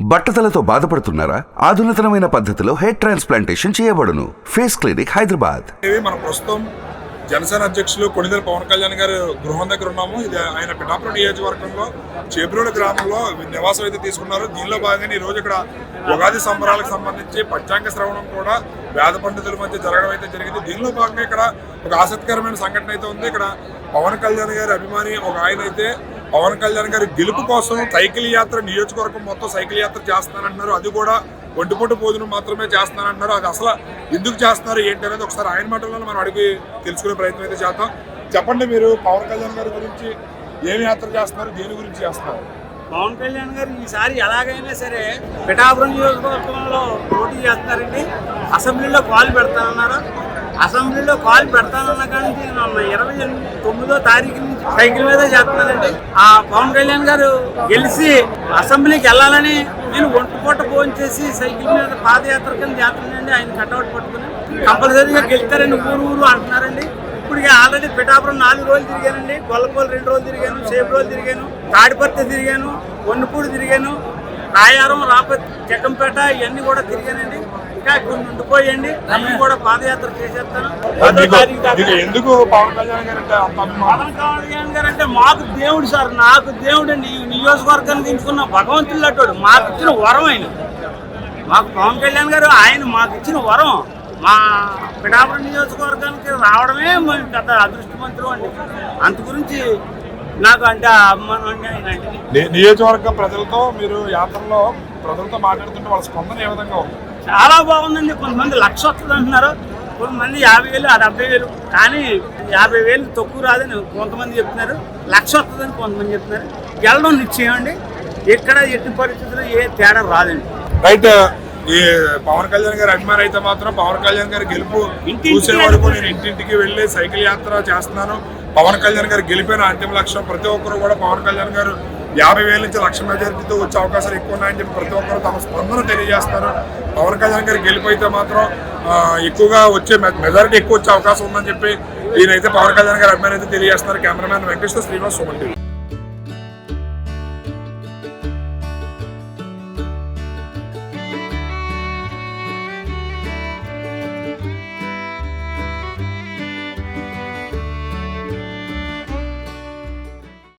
బట్టతలతో బాధపడుతున్నారా? ఆధునితనమైన పద్ధతిలో హెయిర్ ట్రాన్స్ప్లాంటేషన్ చేయబడును. Face clinic Hyderabad. ఇది మనం ప్రస్తుతం జనసేన అధ్యక్షులు కొణిదెల పవన్ కళ్యాణ్ గారి గృహం దగ్గర ఉన్నాము. ఇది ఆయన పిఠాపురం నియోజకవర్గంలో చేబ్రోలు గ్రామంలో నివాసం అయితే తీసుకున్నారు. దీనిలో భాగంగా ఈ రోజు ఇక్కడ ఉగాది సంబరాలకు సంబంధించి పంచాంగ శ్రవణం కూడా వేద పండితుల మధ్య జరగడం అయితే జరిగింది. దీనిలో భాగంగా ఇక్కడ ఒక ఆసక్తికరమైన సంఘటన అయితే ఉంది. ఇక్కడ పవన్ కళ్యాణ్ గారి అభిమాని ఒక ఆయన అయితే పవన్ కళ్యాణ్ గారి గెలుపు కోసం సైకిల్ యాత్ర నియోజకవర్గం మొత్తం సైకిల్ యాత్ర చేస్తానంటున్నారు. అది కూడా ఒంటిపూట భోజనం మాత్రమే చేస్తానంటున్నారు. అది అసలు ఎందుకు చేస్తున్నారు ఏంటి అనేది ఒకసారి ఆయన మాటల్లో మనం అడిగి తెలుసుకునే ప్రయత్నం అయితే చేద్దాం. చెప్పండి మీరు పవన్ కళ్యాణ్ గారి గురించి ఏమి యాత్ర చేస్తున్నారు దేని గురించి చేస్తున్నారు? పవన్ కళ్యాణ్ గారు ఈసారి ఎలాగైనా సరే పిఠాపురం నియోజకవర్గంలో పోటీ చేస్తున్నారండి. అసెంబ్లీలో కాల్ పెడతానన్నారు. అసెంబ్లీలో కాల్ పెడతానన్న కానీ ఇరవై ఎనిమిది తొమ్మిదో తారీఖు నుంచి సైకిల్ మీద చేస్తున్నానండి. ఆ పవన్ కళ్యాణ్ గారు గెలిచి అసెంబ్లీకి వెళ్ళాలని నేను ఒంటిపూట ఫోన్ చేసి సైకిల్ మీద పాదయాత్ర కింద చేస్తున్నానండి. ఆయన కట్అవుట్ పట్టుకుని కంపల్సరీగా గెలుస్తారని ఊరు ఊరు అంటున్నారండి. ఇప్పుడు ఆల్రెడీ పిఠాపురం నాలుగు రోజులు తిరిగానండి. గొల్లపూలు రెండు రోజులు తిరిగాను సేపు రోజులు తిరిగాను తాడిపత్తి తిరిగాను వన్నుపూడి తిరిగాను. రాయారం రాపతి జగ్గంపేట ఇవన్నీ కూడా తిరిగానండి. ఇంకా కొన్ని ఉండిపోయండి. అన్ని కూడా పాదయాత్ర చేసేస్తాను. ఎందుకు పవన్ కళ్యాణ్ గారు అంటే అంత అభిమానం? పవన్ కళ్యాణ్ గారు అంటే మాకు దేవుడు సార్ నాకు దేవుడు అండి. ఈ నియోజకవర్గానికి ఎంచుకున్న భగవంతుడు అట్టోడు మాకు ఇచ్చిన వరం ఆయన. మాకు పవన్ కళ్యాణ్ గారు ఆయన మాకు ఇచ్చిన వరం. మా పిఠాపురం నియోజకవర్గానికి రావడమే మేము పెద్ద అదృష్టవంతులు అండి. అంత గురించి నాకు అంటే ఆ అభిమానం నియోజకవర్గ ప్రజలతో మీరు యాత్రలో ప్రజలతో మాట్లాడుతుంటే వాళ్ళ స్పందన ఏ విధంగా ఉంది? చాలా బాగుందండి. కొంతమంది లక్ష వస్తుంది అంటున్నారు. కొంతమంది యాభై వేలు డెబ్బై వేలు. కానీ యాభై వేలు తక్కువ రాదని కొంతమంది చెప్తున్నారు. లక్ష వస్తుందని కొంతమంది చెప్తున్నారు. గెలడం నిశ్చయం అండి. ఇక్కడ ఎట్టి పరిస్థితుల్లో ఏ తేడా రాదండి. రైట్ ఈ పవన్ కళ్యాణ్ గారి అభిమాని అయితే మాత్రం పవన్ కళ్యాణ్ గారి గెలుపు ఇంటింటికి చూసే వరకు నేను ఇంటింటికి వెళ్ళి సైకిల్ యాత్ర చేస్తున్నాను. పవన్ కళ్యాణ్ గారు గెలిపిన అంతిమ లక్ష్యం ప్రతి ఒక్కరు కూడా పవన్ కళ్యాణ్ గారు యాభై వేల నుంచి లక్ష మెజారిటీతో వచ్చే అవకాశాలు ఎక్కువ ఉన్నాయని చెప్పి ప్రతి ఒక్కరు తమ స్పందన తెలియజేస్తారు పవన్ కళ్యాణ్ గారి గెలుపు అయితే మాత్రం ఎక్కువగా వచ్చే మెజారిటీ ఎక్కువ వచ్చే అవకాశం ఉందని చెప్పి ఈయనైతే పవన్ కళ్యాణ్ గారి అభిమాని అయితే తెలియజేస్తున్నారు. కెమెరామ్యాన్ వెంకటేశ్వర శ్రీనివాస్ సుమన్